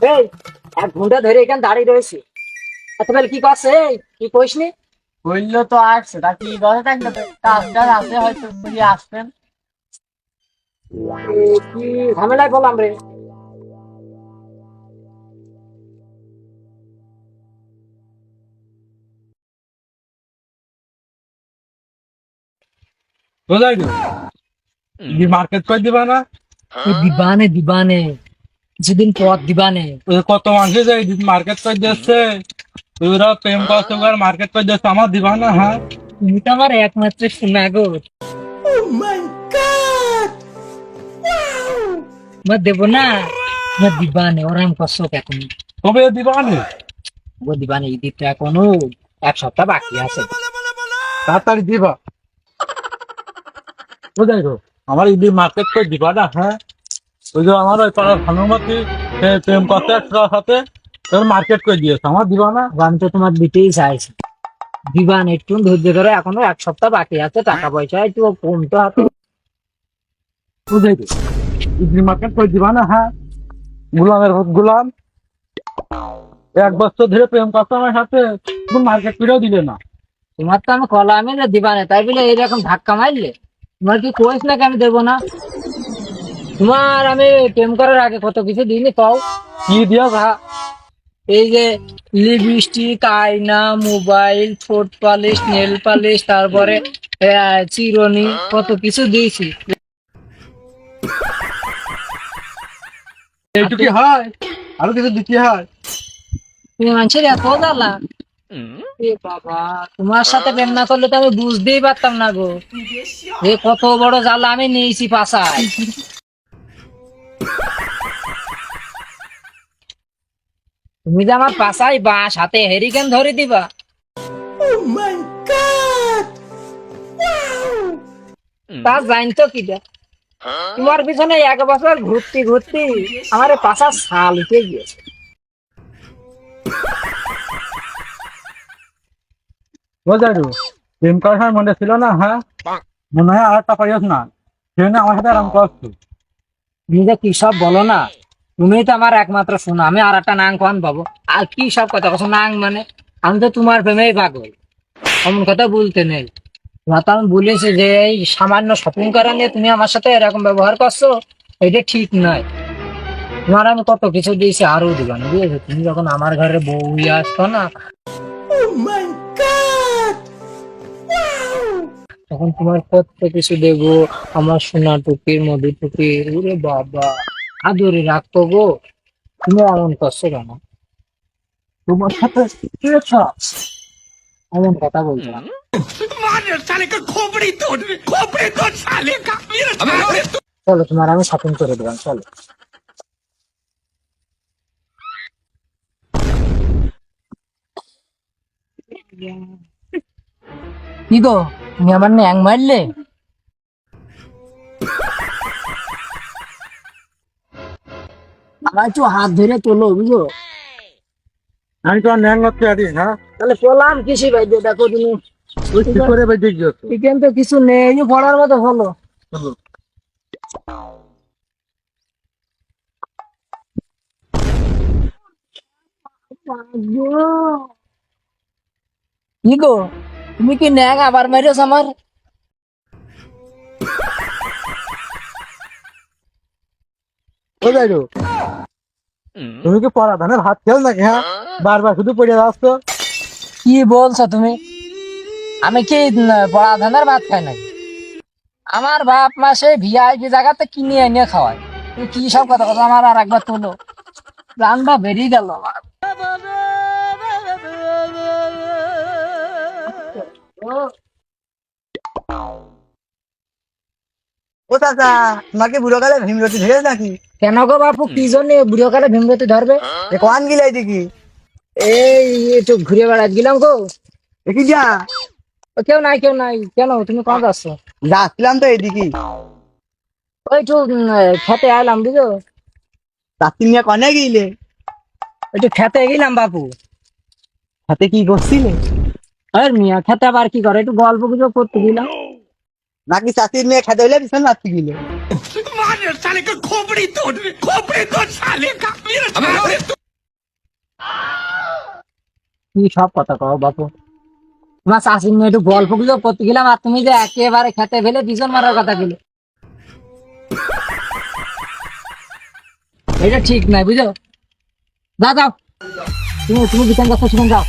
এই এক ঘণ্টা ধরে এখানে দাঁড়িয়ে রয়েছে। এত বেলা কি করছে এই কি কইস নি? বলল তো আসছে তা কি থাকবে? কাজ আছে হয়তো তুমি আসবেন। কি ঝামেলায় বললাম রে। গো মার্কেট করে দিবা না? দিবানে দিবানে। যেদিন পর দিবানে। ওই কত মানুষে যায় মার্কেট করে দিচ্ছে ওরা প্রেম করছে ওরা মার্কেট করে দিচ্ছে আমার দিবা না হ্যাঁ। তুমি তো আমার একমাত্র শোনা গো মই দেব না মই দিবানে ওরাম করছ এখন কবে দিবা না ও দিবানে ঈদের তো এখনও এক সপ্তাহ বাকি আছে। তাড়াতাড়ি দিবা। কোথায় গো আমার ইদি মার্কেট করে দিবা না হ্যাঁ। ওই যে আমার ওই পাড়ার ভানুমতি প্রেম করতে একটা সাথে তোর মার্কেট করে দিয়েছে। আমার দিবা না আমি তো তোমার দিতেই চাইছি। দিবান একটু ধৈর্য ধরে এখনও এক সপ্তাহ বাকি আছে টাকা পয়সা একটু কমতে হাতে। কোথায় ইডলি মার্কেট করে দিবা না হ্যাঁ। গুলামের ভূত গুলাম। এক বছর ধরে প্রেম করতে আমার সাথে তুমি মার্কেট করেও দিলে না। তোমার তো আমি কলা আমি দিবানে তাই বলে এইরকম ধাক্কা মারলে? তোমার কি কোয়েস নাকি আমি দেবো না? তোমার আমি প্রেম করার আগে কত কিছু দিইনি পাও কি দিয়া ভা এই যে লিপস্টিক আয়না মোবাইল ঠোঁট পালিশ নেল পালিশ তারপরে চিরনি কত কিছু দিয়েছি। এইটুকি হয়? আরও কিছু দিতে হয়? তুমি মানুষের এত জ্বালা। এ বাবা তোমার সাথে প্রেম না করলে তো আমি বুঝতেই পারতাম না গো। যে কত বড় জ্বালা আমি নিয়েছি পাশায়। তুমি যে আমার পাশায় বাঁশ হাতে হেরিকেন ধরে দিবা তা জানতো কিটা তোমার পিছনে এক বছর ঘুরতে ঘুরতে আমার পাশা শাল উঠে গিয়েছে। প্রেম করার মনে ছিল না হ্যাঁ মনে হয় আর পাইয়াস না। সেজন্য আমার সাথে আরাম করছ তুমি যে কি সব বলো না? তুমি তো আমার একমাত্র শোনো আমি আর একটা নাং কন পাবো? আর কি সব কথা কথা নাং মানে আমি তো তোমার প্রেমেই পাগল। এমন কথা বলতে নেই। তোমার তো আমি বলেছি যে এই সামান্য শপিং করা নিয়ে তুমি আমার সাথে এরকম ব্যবহার করছ এটা ঠিক নয়। তোমার আমি কত কিছু দিয়েছি আরও দিবা না বুঝেছ? তুমি যখন আমার ঘরে বউ আসতো না তখন তোমার কত কিছু দেবো? আমার সোনা টুপির মধু টুপির ওরে বাবা! আদরে রাখতো গো। তুমি এমন করছ কেন? তোমার সাথে এমন কথা বলছো না। চলো তোমার আমি শপিং করে দিলাম চলো। কি গো তুমি আমার ন্যাং মারলে? আমার একটু হাত ধরে তোলো বুঝো আমি তো ন্যাং করতে আছি হ্যাঁ? তাহলে পোলাম কিসি ভাই দিয়ে দেখো তুমি। তুই কি করে বেঁচে গিয়েছো এখানে তো কিছু নেই এই যে পড়ার মতো হলো। কি গো? তুমি কি ন্যাং আবার মেরেছ আমার? কোথায় গো? তুমি কি পড়া ধানের ভাত খেল নাকি হ্যাঁ? বারবার শুধু পড়ে যাচ্ছ কি বলছো তুমি? আমি কি বড়া ধানের ভাত খাই নাকি? আমার বাপ মা সেই ভিআইপি জায়গাতে কিনে এনে খাওয়ায়। তুমি কি সব কথা কথা আমার আর একবার তোলো। প্রাণটা বেরিয়ে গেল আমার। ও চাচা তোমাকে বুড়ো কালে ভীমরতি ধরে নাকি? কেন গো বাপু কি জন্য বুড়ো কালে ভীমরতি ধরবে এ কোয়ান গিলাই দেখি এই একটু ঘুরে বেড়াত গেলাম গো দেখি যা কেউ নাই কেউ নাই কেন তুমি কখন যাচ্ছ যাচ্ছিলাম তো এদিকে ওই একটু খেতে আইলাম বুঝো রাত্রি নিয়ে কনে গিলে? একটু খেতে গেলাম বাপু। হাতে কি করছিলে আর মিয়া খেতে আবার কি করে একটু গল্প গুজব করতে গেলাম নাকি চাষির মেয়ে খেতে হইলে ভীষণ রাত্রি গিলে? কি সব কথা কও বাপু? তোমার শাশুড়ি মেয়ে একটু গল্পগুলো করতে গেলাম আর তুমি যে একেবারে খেতে ফেলে পিছন মারার কথা গেলে। এটা ঠিক নাই বুঝো যাও যাও। তুমি তুমি বিছান কথা শুনে যাও।